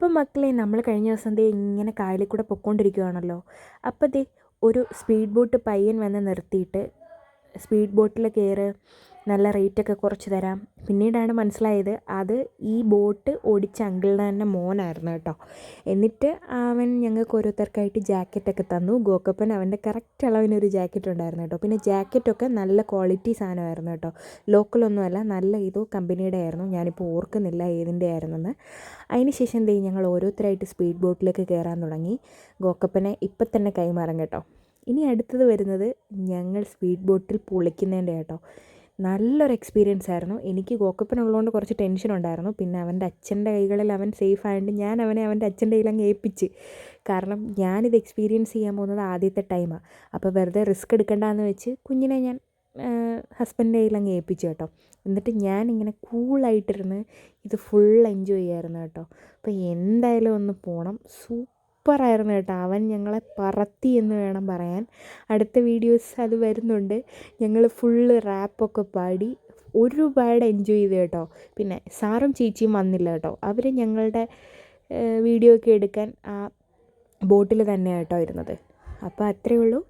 അപ്പം മക്കളെ നമ്മൾ കഴിഞ്ഞ ദിവസം ദേ ഇങ്ങനെ കായലിൽ കൂടെ പൊക്കോണ്ടിരിക്കുകയാണല്ലോ അപ്പം ദേ ഒരു സ്പീഡ് ബോട്ട് പയ്യൻ വന്ന് നിർത്തിയിട്ട് സ്പീഡ് ബോട്ടിൽ കയറ് നല്ല റേറ്റൊക്കെ കുറച്ച് തരാം. പിന്നീടാണ് മനസ്സിലായത് അത് ഈ ബോട്ട് ഓടിച്ച അങ്കിളിന്റെ തന്നെ മോനായിരുന്നു കേട്ടോ. എന്നിട്ട് അവൻ ഞങ്ങൾക്ക് ഓരോരുത്തർക്കായിട്ട് ജാക്കറ്റൊക്കെ തന്നു. ഗോക്കപ്പൻ അവന്റെ കറക്റ്റ് അളവിനൊരു ജാക്കറ്റ് ഉണ്ടായിരുന്നു കേട്ടോ. പിന്നെ ജാക്കറ്റൊക്കെ നല്ല ക്വാളിറ്റി സാധനമായിരുന്നു കേട്ടോ. ലോക്കലൊന്നുമല്ല നല്ല ഇതോ കമ്പനിയുടെ ആയിരുന്നു. ഞാനിപ്പോൾ ഓർക്കുന്നില്ല ഏതിന്റെ ആയിരുന്നെന്ന്. അതിന് ശേഷം എന്ത് ഞങ്ങൾ ഓരോരുത്തരായിട്ട് സ്പീഡ് ബോട്ടിലേക്ക് കയറാൻ തുടങ്ങി. ഗോക്കപ്പനെ ഇപ്പം തന്നെ കൈമാറും കേട്ടോ. ഇനി അടുത്തത് വരുന്നത് ഞങ്ങൾ സ്പീഡ് ബോട്ടിൽ പൊളിക്കുന്നതിന്റെ കേട്ടോ നല്ലൊരു എക്സ്പീരിയൻസ് ആയിരുന്നു. എനിക്ക് ഗോക്കപ്പനുള്ളതുകൊണ്ട് കുറച്ച് ടെൻഷൻ ഉണ്ടായിരുന്നു. പിന്നെ അവന്റെ അച്ഛന്റെ കൈകളിൽ അവൻ സേഫ് ആയതുകൊണ്ട് ഞാൻ അവനെ അവന്റെ അച്ഛന്റെ കയ്യിൽ അങ്ങ് ഏൽപ്പിച്ച്. കാരണം ഞാനിത് എക്സ്പീരിയൻസ് ചെയ്യാൻ പോകുന്നത് ആദ്യത്തെ ടൈമാണ് അപ്പോൾ വെറുതെ റിസ്ക് എടുക്കണ്ടെന്ന് വെച്ച് കുഞ്ഞിനെ ഞാൻ ഹസ്ബൻഡിന്റെ കയ്യിൽ അങ്ങ് ഏൽപ്പിച്ചു കേട്ടോ. എന്നിട്ട് ഞാനിങ്ങനെ കൂളായിട്ടിരുന്ന് ഇത് ഫുൾ എൻജോയ് ചെയ്യായിരുന്നു കേട്ടോ. അപ്പോൾ എന്തായാലും ഒന്ന് പോകണം സൂപ്പറായിരുന്നു കേട്ടോ. അവൻ ഞങ്ങളെ പറത്തി എന്ന് വേണം പറയാൻ. അടുത്ത വീഡിയോസ് അത് വരുന്നുണ്ട്. ഞങ്ങൾ ഫുള്ള് റാപ്പൊക്കെ പാടി ഒരുപാട് എൻജോയ് ചെയ്തു കേട്ടോ. പിന്നെ സാറും ചേച്ചിയും വന്നില്ല കേട്ടോ. അവർ ഞങ്ങളുടെ വീഡിയോ ഒക്കെ എടുക്കാൻ ആ ബോട്ടിൽ തന്നെ കേട്ടോ ഇരുന്നത്. അപ്പോൾ അത്രയേ ഉള്ളൂ.